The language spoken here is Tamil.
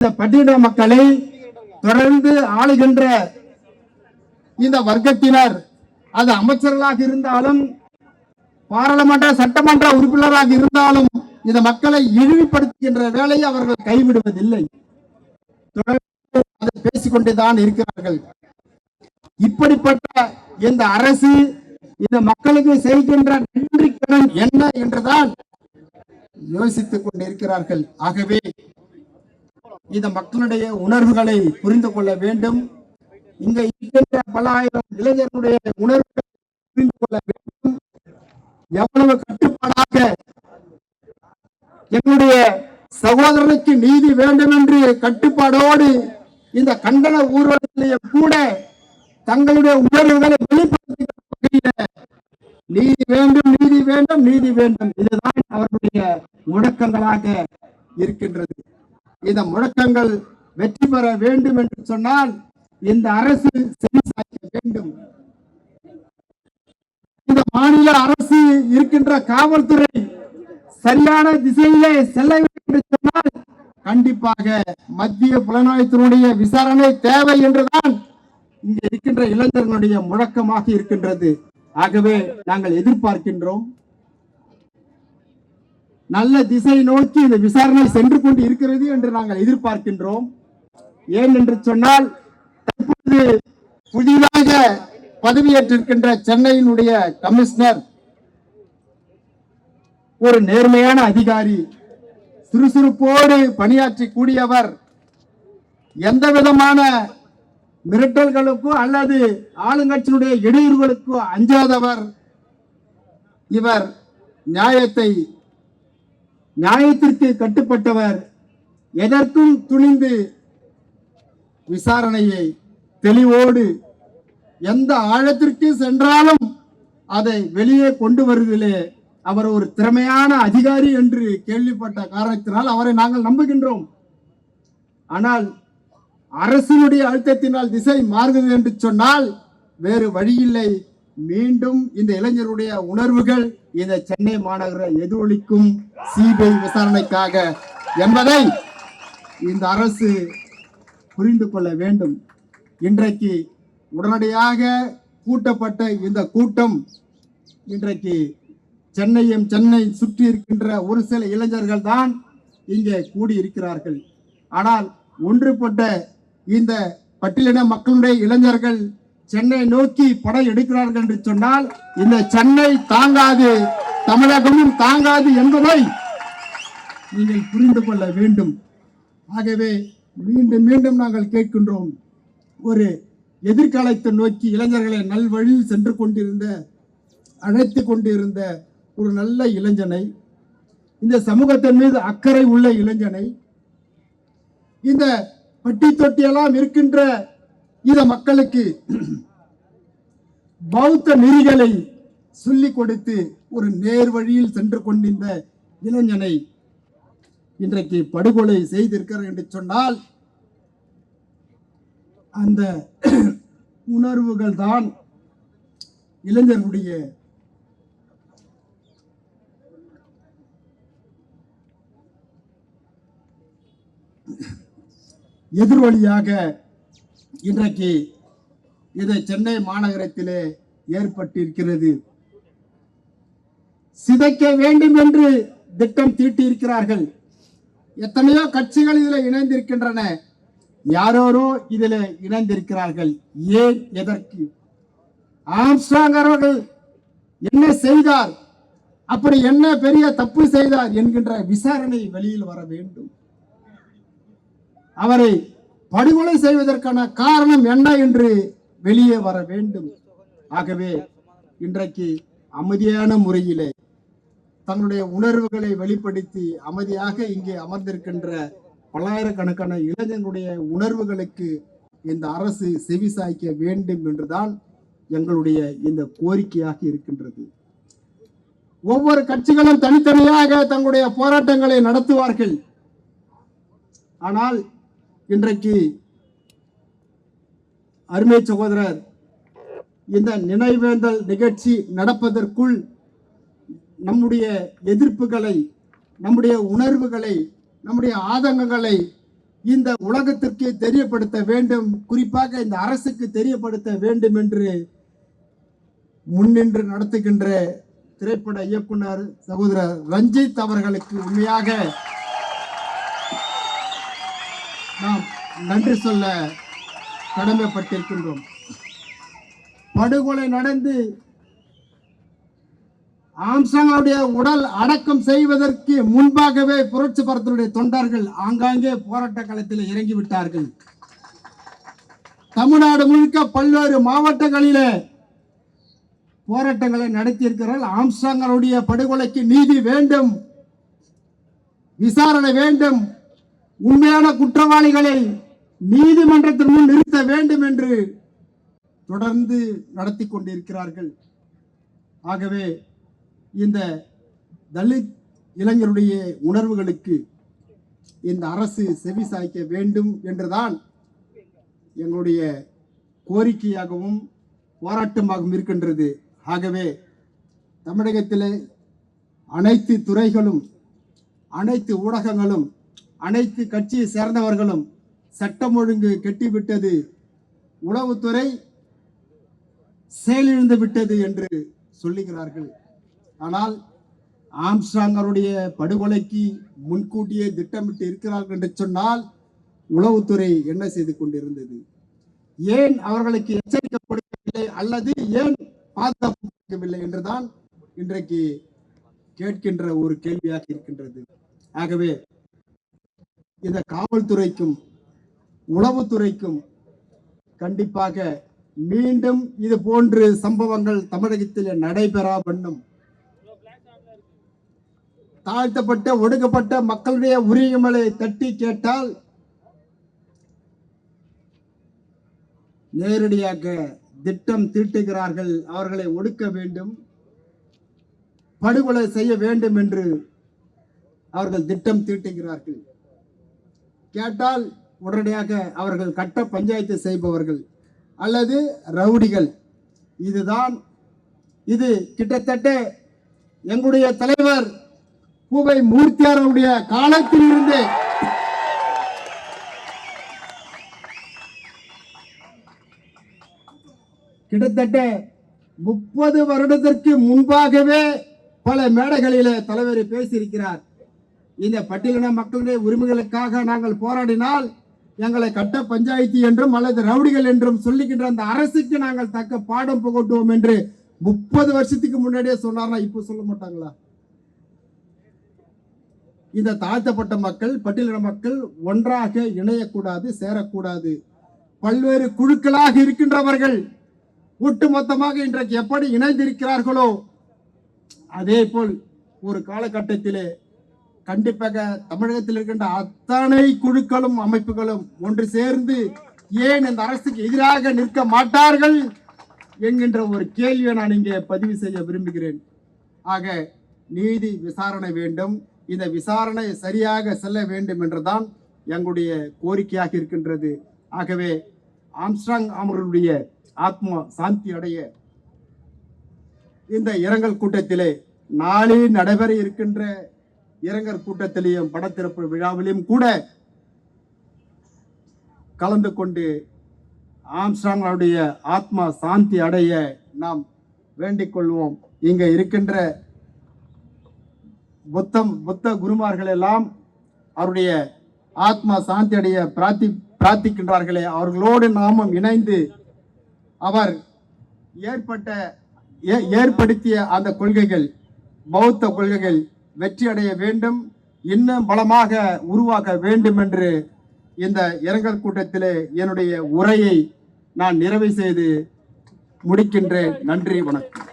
இந்த பட்டியல மக்களை தொடர்ந்து ஆளுகின்ற இந்த வர்க்கத்தினர் அது அமைச்சர்களாக இருந்தாலும் பாராளுமன்ற சட்டமன்ற உறுப்பினராக இருந்தாலும் இந்த மக்களை இழிவுபடுத்துகின்ற வேலையை அவர்கள் கைவிடுவதில்லை. தொடர்ந்து அதை பேசிக்கொண்டுதான் இருக்கிறார்கள். இப்படிப்பட்ட இந்த அரசு இந்த மக்களுக்கு செய்கின்ற நன்றி கடன் என்ன என்றுதான் யோசித்துக் கொண்டிருக்கிறார்கள். ஆகவே இந்த மக்களுடைய உணர்வுகளை புரிந்து கொள்ள வேண்டும். இங்க இருக்கின்ற பல ஆயிரம் இளைஞர்களுடைய உணர்வுகளை புரிந்து கொள்ள வேண்டும். எவ்வளவு கட்டுப்பாடாக என்னுடைய சகோதரனுக்கு நீதி வேண்டும் என்று கட்டுப்பாடோடு இந்த கண்டன ஊர்வலத்திலேயே கூட தங்களுடைய உணர்வுகளை வெளிப்படுத்துகிற நீதி வேண்டும் நீதி வேண்டும் நீதி வேண்டும். இதுதான் அவர்களுடைய முழக்கங்களாக இருக்கின்றது. இந்த முழக்கங்கள் வெற்றி பெற வேண்டும் என்று சொன்னால் இந்த அரசு செவி சாய்க்க வேண்டும். இந்த மாநில அரசு இருக்கின்ற காவல்துறை சரியான திசையிலே செல்ல வேண்டும் என்று சொன்னால் கண்டிப்பாக மத்திய புலனாய்த்தினுடைய விசாரணை தேவை என்றுதான் இங்க இருக்கின்ற இளைஞர்களுடைய முழக்கமாக இருக்கின்றது. ஆகவே நாங்கள் எதிர்பார்க்கின்றோம். நல்ல திசை நோக்கி இந்த விசாரணை சென்று கொண்டு இருக்கிறது என்று நாங்கள் எதிர்பார்க்கின்றோம். ஏன் என்று சொன்னால் தற்போது புதிதாக பதவியேற்றிருக்கின்ற சென்னையினுடைய கமிஷனர் ஒரு நேர்மையான அதிகாரி சுறுசுறுப்போடு பணியாற்றி கூடியவர் எந்த விதமான மிரட்டல்களுக்கோ அல்லது ஆளுங்கட்சியினுடைய இடையூறுகளுக்கோ அஞ்சாதவர். இவர் நியாயத்தை நியாயத்திற்கு கட்டுப்பட்டவர் எதற்கும் துணிந்து விசாரணையை தெளிவோடு எந்த ஆழத்திற்கு சென்றாலும் அதை வெளியே கொண்டு வருவதிலே அவர் ஒரு திறமையான அதிகாரி என்று கேள்விப்பட்ட காரணத்தினால் அவரை நாங்கள் நம்புகின்றோம். ஆனால் அரசினுடைய அழுத்தத்தினால் திசை மாறுகிறது என்று சொன்னால் வேறு வழியில்லை. மீண்டும் இந்த இளைஞருடைய உணர்வுகள் இந்த சென்னை மாநகர எதிரொலிக்கும் சிபிஐ விசாரணைக்காக என்பதை இந்த அரசு புரிந்து கொள்ள வேண்டும். இன்றைக்கு உடனடியாக கூட்டப்பட்ட இந்த கூட்டம் இன்றைக்கு சென்னையும் சென்னை சுற்றி இருக்கின்ற ஒரு சில இளைஞர்கள் தான் இங்கே கூடியிருக்கிறார்கள். ஆனால் ஒன்றுபட்ட இந்த பட்டியலின மக்களுடைய இளைஞர்கள் சென்னை நோக்கி படம் எடுக்கிறார்கள் என்று சொன்னால் இந்த சென்னை தாங்காது தமிழகமும் தாங்காது என்பதை நீங்கள் புரிந்து கொள்ள வேண்டும். ஆகவே மீண்டும் மீண்டும் நாங்கள் கேட்கின்றோம் ஒரு எதிர்காலத்தை நோக்கி இளைஞர்களை நல்வழியில் சென்று கொண்டிருந்த அழைத்து கொண்டிருந்த ஒரு நல்ல இளைஞனை இந்த சமூகத்தின் மீது அக்கறை உள்ள இளைஞனை இந்த பட்டி தொட்டியெல்லாம் இருக்கின்ற இந்த மக்களுக்கு பௌத்த நெறிகளை சொல்லிக் கொடுத்து ஒரு நேர் வழியில் சென்று கொண்டிருந்த இளைஞனை இன்றைக்கு படுகொலை செய்திருக்கிறார் என்று சொன்னால் அந்த உணர்வுகள் தான் இளைஞர்களுடைய எதிர்வழியாக இன்றைக்கு இது சென்னை மாநகரத்திலே ஏற்பட்டிருக்கிறது. சிதைக்க வேண்டும் என்று திட்டம் தீட்டியிருக்கிறார்கள். எத்தனையோ கட்சிகள் இதில் இணைந்திருக்கின்றன. யாரோரோ இதில் இணைந்திருக்கிறார்கள். ஏன் எதற்கு? ஆம்ஸ்ட்ராங் அவர்கள் என்ன செய்தார்? அப்படி என்ன பெரிய தப்பு செய்தார் என்கின்ற விசாரணை வெளியில் வர வேண்டும். அவரை படுகொலை செய்வதற்கான காரணம் என்ன என்று வெளியே வர வேண்டும். ஆகவே இன்றைக்கு அமைதியான முறையிலே தங்களுடைய உணர்வுகளை வெளிப்படுத்தி அமைதியாக இங்கே அமர்ந்திருக்கின்ற பல்லாயிரக்கணக்கான இளைஞர்களுடைய உணர்வுகளுக்கு இந்த அரசு செவி சாய்க்க வேண்டும் என்றுதான் எங்களுடைய இந்த கோரிக்கையாக இருக்கின்றது. ஒவ்வொரு கட்சிகளும் தனித்தனியாக தங்களுடைய போராட்டங்களை நடத்துவார்கள். ஆனால் இன்றைக்கு அருமை சகோதரர் இந்த நினைவேந்தல் நிகழ்ச்சி நடப்பதற்குள் நம்முடைய எதிர்ப்புகளை நம்முடைய உணர்வுகளை நம்முடைய ஆதங்கங்களை இந்த உலகத்திற்கு தெரியப்படுத்த வேண்டும். குறிப்பாக இந்த அரசுக்கு தெரியப்படுத்த வேண்டும் என்று முன்னின்று நடத்துகின்ற திரைப்பட இயக்குனர் சகோதரர் ரஞ்சித் அவர்களுக்கு உண்மையாக நாம் நன்றி சொல்ல கடமைப்பட்டிருக்கின்றோம். படுகொலை நடந்து ஆம்சாங்களுடைய உடல் அடக்கம் செய்வதற்கு முன்பாகவே புரட்சி பரத்தினுடைய தொண்டர்கள் ஆங்காங்கே போராட்ட களத்தில் இறங்கி விட்டார்கள் தமிழ்நாடு முழுக்க பல்வேறு மாவட்டங்களிலே போராட்டங்களை நடத்தியிருக்கிறார்கள். ஆம்சாங்களுடைய படுகொலைக்கு நீதி வேண்டும் விசாரணை வேண்டும் உண்மையான குற்றவாளிகளை நீதிமன்றத்தின் முன் நிறுத்த வேண்டும் என்று தொடர்ந்து நடத்தி கொண்டிருக்கிறார்கள். ஆகவே இந்த தலித் இளைஞருடைய உணர்வுகளுக்கு இந்த அரசு செவி சாய்க்க வேண்டும் என்றுதான் எங்களுடைய கோரிக்கையாகவும் போராட்டமாகவும் இருக்கின்றது. ஆகவே தமிழகத்தில் அனைத்து துறைகளும் அனைத்து ஊடகங்களும் அனைத்து கட்சியை சேர்ந்தவர்களும் சட்டம் ஒழுங்கு கெட்டிவிட்டது. உளவுத்துறை செயலிழந்து விட்டது என்று சொல்லுகிறார்கள். ஆனால் ஆம்ஸ்டாங்கருடைய அவருடைய படுகொலைக்கு முன்கூட்டியே திட்டமிட்டு இருக்கிறார்கள் என்று சொன்னால் உளவுத்துறை என்ன செய்து கொண்டிருந்தது? ஏன் அவர்களுக்கு எச்சரிக்கை கொடுக்கவில்லை அல்லது ஏன் பாதுகாப்பு கொடுக்கவில்லை என்றுதான் இன்றைக்கு கேட்கின்ற ஒரு கேள்வியாக இருக்கின்றது. ஆகவே இந்த காவல்துறைக்கும் உளவுத்துறைக்கும் கண்டிப்பாக மீண்டும் இது போன்று சம்பவங்கள் தமிழகத்தில் நடைபெறா பண்ணும் தாழ்த்தப்பட்ட ஒடுக்கப்பட்ட மக்களுடைய உரிமைகளை தட்டி கேட்டால் நேரடியாக திட்டம் தீட்டுகிறார்கள். அவர்களை ஒடுக்க வேண்டும். படுகொலை செய்ய வேண்டும் என்று அவர்கள் திட்டம் தீட்டுகிறார்கள். கேட்டால் உடனடியாக அவர்கள் கட்ட பஞ்சாயத்து செய்பவர்கள் அல்லது ரவுடிகள். இதுதான் இது கிட்டத்தட்ட எங்களுடைய தலைவர் பூவை மூர்த்தியாரனுடைய காலத்தில் இருந்து கிட்டத்தட்ட முப்பது வருடத்திற்கு முன்பாகவே பல மேடைகளிலே தலைவர் பேசியிருக்கிறார். இந்த பட்டியலின மக்களுடைய உரிமைகளுக்காக நாங்கள் போராடினால் எங்களை கட்ட பஞ்சாயத்து என்றும் அல்லது ரவுடிகள் என்றும் சொல்லுகின்ற அந்த அரசுக்கு நாங்கள் தக்க பாடம் புகட்டுவோம் என்று முப்பது வருஷத்துக்கு முன்னாடியே சொன்னார்னா இப்போ சொல்ல மாட்டாங்களா? இந்த தாழ்த்தப்பட்ட மக்கள் பட்டியலின மக்கள் ஒன்றாக இணையக்கூடாது சேரக்கூடாது. பல்வேறு குழுக்களாக இருக்கின்றவர்கள் ஒட்டுமொத்தமாக இன்றைக்கு எப்படி இணைந்திருக்கிறார்களோ அதே போல் ஒரு காலகட்டத்திலே கண்டிப்பாக தமிழகத்தில் இருக்கின்ற அத்தனை குழுக்களும் அமைப்புகளும் ஒன்று சேர்ந்து ஏன் இந்த அரசுக்கு எதிராக நிற்க மாட்டார்கள் என்கின்ற ஒரு கேள்வியை நான் இங்கே பதிவு செய்ய விரும்புகிறேன். ஆக நீதி விசாரணை வேண்டும். இந்த விசாரணை சரியாக செல்ல வேண்டும் என்றுதான் எங்களுடைய கோரிக்கையாக இருக்கின்றது. ஆகவே ஆம்ஸ்ட்ராங் அவர்களுடைய ஆத்மா சாந்தி அடைய இந்த இரங்கல் கூட்டத்திலே நாளே நடைபெற இருக்கின்ற இரங்கர் கூட்டத்திலையும் படத்திறப்பு விழாவிலும் கூட கலந்து கொண்டு ஆம்ஸ்டாங்களுடைய அவருடைய ஆத்மா சாந்தி அடைய நாம் வேண்டிக் கொள்வோம். இங்கே இருக்கின்ற புத்தம் புத்த குருமார்கள் எல்லாம் அவருடைய ஆத்மா சாந்தி அடைய பிரார்த்தி பிரார்த்திக்கின்றார்களே. அவர்களோடு நாமும் இணைந்து அவர் ஏற்பட்ட ஏ- ஏற்படுத்திய அந்த கொள்கைகள் பௌத்த கொள்கைகள் வெற்றி அடைய வேண்டும் இன்னும் பலமாக உருவாக்க வேண்டும் என்று இந்த இரங்கல் கூட்டத்திலே என்னுடைய உரையை நான் நிறைவு செய்து முடிக்கின்றேன். நன்றி வணக்கம்.